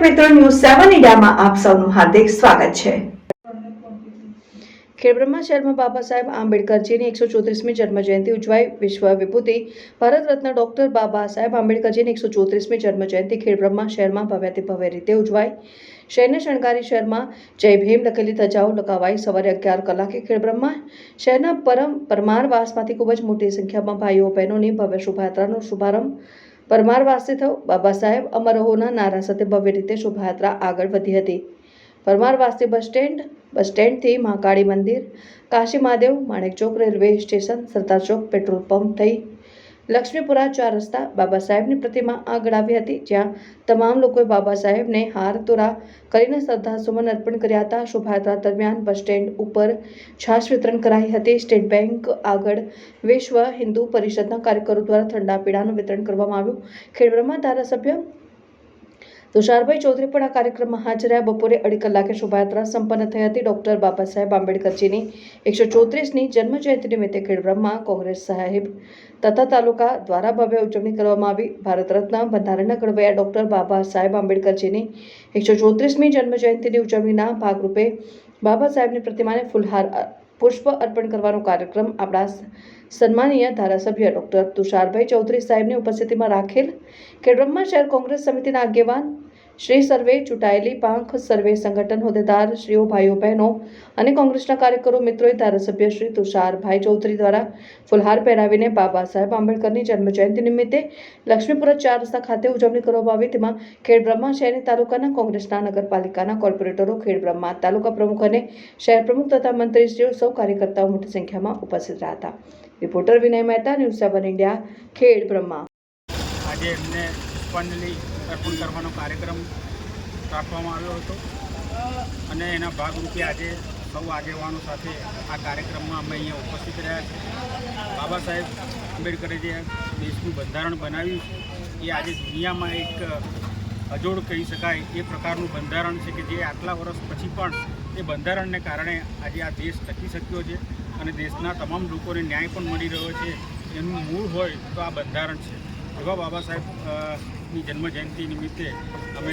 દર્શક મિત્રો ન્યૂઝ સેવન ઇન્ડિયામાં આપ સૌનું હાર્દિક સ્વાગત છે. ખેડબ્રહ્મા શહેરમાં બાબા સાહેબ આંબેડકરજીની એકસો ચોત્રીસમી જન્મજયંતિ ઉજવાઈ. વિશ્વ વિભૂતિ. ભારત રત્ન ડોક્ટર બાબા સાહેબ આંબેડકરજીની એકસો ચોત્રીસમી જન્મજયંતિ ખેડબ્રહ્મા શહેરમાં ભવ્યાતિ ભવ્ય રીતે ઉજવાઈ. શહેરને શણગારી શહેરમાં જય ભીમ લખેલી ધજાઓ લગાવાઈ. સવારે અગિયાર કલાકે ખેડબ્રહ્મા શહેરના પરમ પરમારવાસમાંથી ખૂબ જ મોટી સંખ્યામાં ભાઈઓ બહેનોની ભવ્ય શોભાયાત્રાનો શુભારંભ પરમારવાસથી થયો. બાબા સાહેબ અમરોહોના નારા સાથે ભવ્ય રીતે શોભાયાત્રા આગળ વધી હતી. પરમાર પરમારવાસથી બસ સ્ટેન્ડ, બસ સ્ટેન્ડથી મહાકાળી મંદિર, Kashi Mahadev, Manek Chowk railway station, Sardar Chowk petrol pump થઈ લક્ષ્મીપુરા ચાર રસ્તા બાબા સાહેબની પ્રતિમા આગળ આવી હતી, જ્યાં તમામ લોકોએ બાબા સાહેબને હાર તોરા કરીને શ્રદ્ધાસુમન અર્પણ કર્યા હતા. શોભાયાત્રા દરમિયાન બસ સ્ટેન્ડ ઉપર છાશ વિતરણ કરાઈ હતી. સ્ટેટ બેંક આગળ વિશ્વ હિન્દુ પરિષદના કાર્યકરો દ્વારા ઠંડા પીણાનું વિતરણ કરવામાં આવ્યું. ખેડબ્રહ્મા ધારાસભ્ય તુષારભાઈ ચૌધરી પણ આ કાર્યક્રમમાં હાજર રહ્યા. બપોરે અઢી કલાકે શોભાયાત્રા સંપન્ન થઈ હતી. ડોક્ટર બાબા સાહેબ આંબેડકરજીની એકસો ચોત્રીસની જન્મજયંતિ નિમિત્તે ખેડબ્રહ્મમાં કોંગ્રેસ સાહેબ તથા તાલુકા દ્વારા ભવ્ય ઉજવણી કરવામાં આવી. ભારત રત્ન, બંધારણના ઘડવૈયા ડોક્ટર બાબા સાહેબ આંબેડકરજીની એકસો ચોત્રીસમી જન્મજયંતિની ઉજવણીના ભાગરૂપે બાબા સાહેબની પ્રતિમાને ફૂલહાર પુષ્પ અર્પણ કરવાનો કાર્યક્રમ આપણા સન્માનીય ધારાસભ્ય ડોક્ટર તુષારભાઈ ચૌધરી સાહેબની ઉપસ્થિતિમાં રાખેલ. ખેડબ્રહ્મા શહેર કોંગ્રેસ સમિતિના આગેવાન શ્રી સર્વે ચૂંટાયેલી પાંખ સર્વે સંગઠન હોદ્દેદાર શ્રીઓ ભાઈઓ બહેનો અને કોંગ્રેસના કાર્યકરો મિત્રોએ ધારાસભ્ય શ્રી તુષારભાઈ ચૌધરી દ્વારા ફુલહાર પહેરાવીને બાબા સાહેબ આંબેડકરની જન્મજયંતિ નિમિત્તે લક્ષ્મીપુરા ચાર રસ્તા ખાતે ઉજવણી કરવામાં આવી. તેમાં ખેડબ્રહ્મા શહેરી તાલુકાના કોંગ્રેસના નગરપાલિકાના કોર્પોરેટરો ખેડબ્રહ્મા તાલુકા પ્રમુખ અને શહેર પ્રમુખ તથા મંત્રીશ્રીઓ સૌ કાર્યકર્તાઓ મોટી સંખ્યામાં ઉપસ્થિત રહ્યા હતા. Reporter Vinay Mehta, news seven India Khedbrahma આજે એમને અર્પણ કરવાનો કાર્યક્રમ રાખવામાં આવ્યો હતો. અને એના ભાગરૂપે આજે સૌ આગેવાનો સાથે આ કાર્યક્રમમાં અમે અહીંયા ઉપસ્થિત રહ્યા છીએ. બાબા સાહેબ આંબેડકરે જે દેશનું બંધારણ બનાવ્યું એ આજે દુનિયામાં એક અજોડ કહી શકાય એ પ્રકારનું બંધારણ છે કે જે આટલા વર્ષ પછી પણ એ બંધારણને કારણે આજે આ દેશ ટકી શક્યો છે અને દેશના તમામ લોકોને ન્યાય પણ મળી રહ્યો છે. એનું મૂળ હોય તો આ બંધારણ છે. એવા બાબા સાહેબ અ, ની જન્મ જયંતિ નિમિત્તે અમે